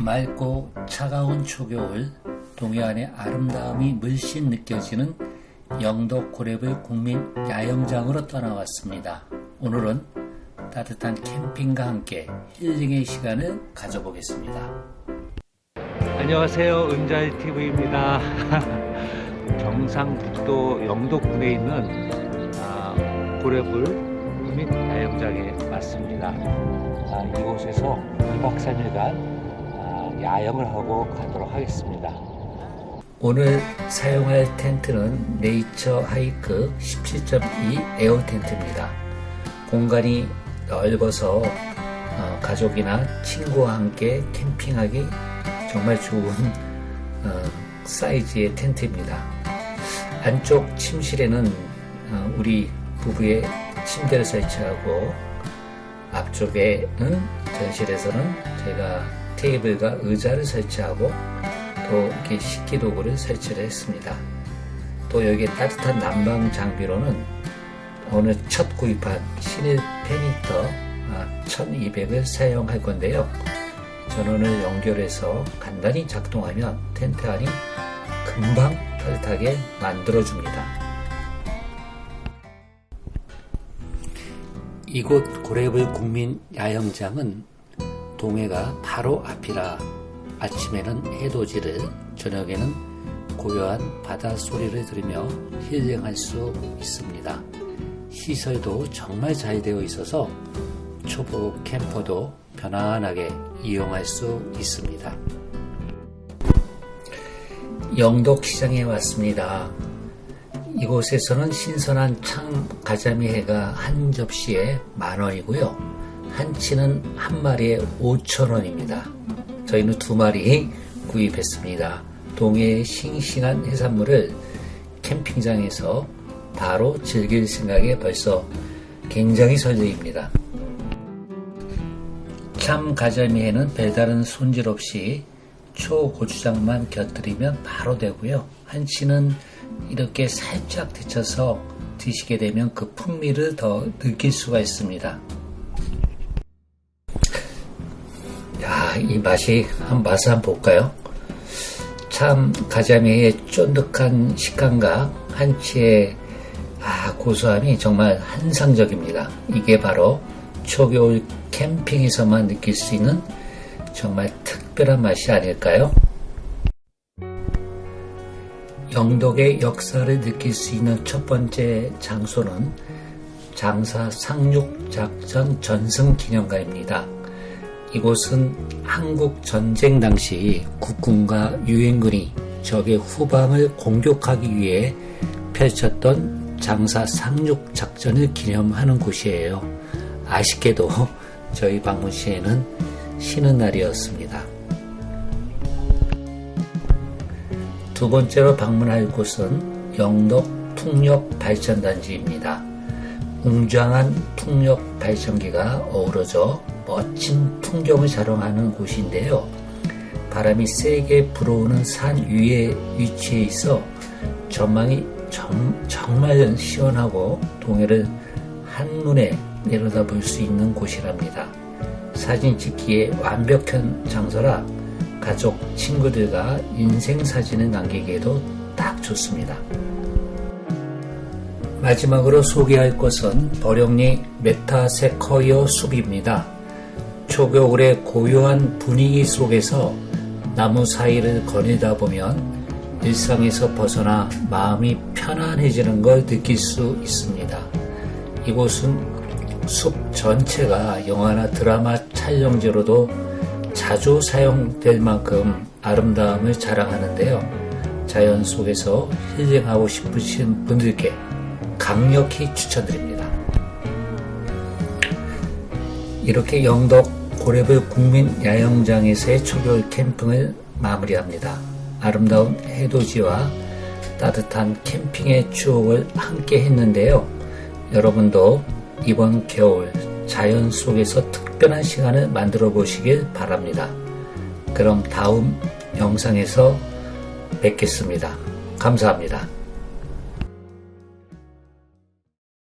맑고 차가운 초겨울 동해안의 아름다움이 물씬 느껴지는 영도 고래불 국민 야영장으로 떠나왔습니다. 오늘은 따뜻한 캠핑과 함께 힐링의 시간을 가져보겠습니다. 안녕하세요. 은잘 TV입니다. 경상북도 영도군에 있는 아, 고래불 국민 야영장에 왔습니다. 아, 이곳에서 2박 3일간 아, 야영을 하고 가도록 하겠습니다. 오늘 사용할 텐트는 네이처 하이크 17.2 에어 텐트입니다. 공간이 넓어서 어, 가족이나 친구와 함께 캠핑하기 정말 좋은 어, 사이즈의 텐트입니다. 안쪽 침실에는 어, 우리 부부의 침대를 설치하고 앞쪽에는 전실에서는 제가 테이블과 의자를 설치하고 또 이렇게 식기 도구를 설치를 했습니다. 또 여기에 따뜻한 난방 장비로는 오늘 첫 구입한 신일 페니터 1200을 사용할 건데요. 전원을 연결해서 간단히 작동하면 텐트 안이 금방 따뜻하게 만들어줍니다. 이곳 고래불 국민 야영장은 동해가 바로 앞이라 아침에는 해돋이를 저녁에는 고요한 바다 소리를 들으며 힐링할 수 있습니다. 시설도 정말 잘 되어 있어서 초보 캠퍼도 편안하게 이용할 수 있습니다. 영덕시장에 왔습니다. 이곳에서는 신선한 참 가자미회가 한 접시에 만 원이고요. 한 치는 한 마리에 5천 원입니다. 저희는 두 마리 구입했습니다. 동해의 싱싱한 해산물을 캠핑장에서 바로 즐길 생각에 벌써 굉장히 설레입니다. 참 가자미에는 별다른 손질 없이 초고추장만 곁들이면 바로 되고요. 한치는 이렇게 살짝 데쳐서 드시게 되면 그 풍미를 더 느낄 수가 있습니다. 이 맛이 한 맛을 한번 볼까요? 참 가자미의 쫀득한 식감과 한치의 아, 고소함이 정말 한상적입니다. 이게 바로 초겨울 캠핑에서만 느낄 수 있는 정말 특별한 맛이 아닐까요? 영덕의 역사를 느낄 수 있는 첫 번째 장소는 장사 상륙작전 전승 기념관입니다. 이곳은 한국 전쟁 당시 국군과 유엔군이 적의 후방을 공격하기 위해 펼쳤던 장사 상륙 작전을 기념하는 곳이에요. 아쉽게도 저희 방문 시에는 쉬는 날이었습니다. 두 번째로 방문할 곳은 영덕 풍력 발전단지입니다. 웅장한 풍력 발전기가 어우러져 멋진 풍경을 자랑하는 곳인데요. 바람이 세게 불어오는 산 위에 위치해 있어 전망이 정, 정말 시원하고 동해를 한눈에 내려다 볼 수 있는 곳이랍니다. 사진 찍기에 완벽한 장소라 가족, 친구들과 인생 사진을 남기기에도 딱 좋습니다. 마지막으로 소개할 곳은 버령리 메타세커이어 숲입니다. 초겨울의 고요한 분위기 속에서 나무 사이를 거닐다 보면 일상에서 벗어나 마음이 편안해지는 걸 느낄 수 있습니다. 이곳은 숲 전체가 영화나 드라마 촬영지로도 자주 사용될 만큼 아름다움을 자랑하는데요. 자연 속에서 힐링하고 싶으신 분들께 강력히 추천드립니다. 이렇게 영덕 고래불 국민 야영장에서의 초겨울 캠핑을 마무리합니다. 아름다운 해돋이와 따뜻한 캠핑의 추억을 함께 했는데요. 여러분도 이번 겨울 자연 속에서 특별한 시간을 만들어 보시길 바랍니다. 그럼 다음 영상에서 뵙겠습니다. 감사합니다.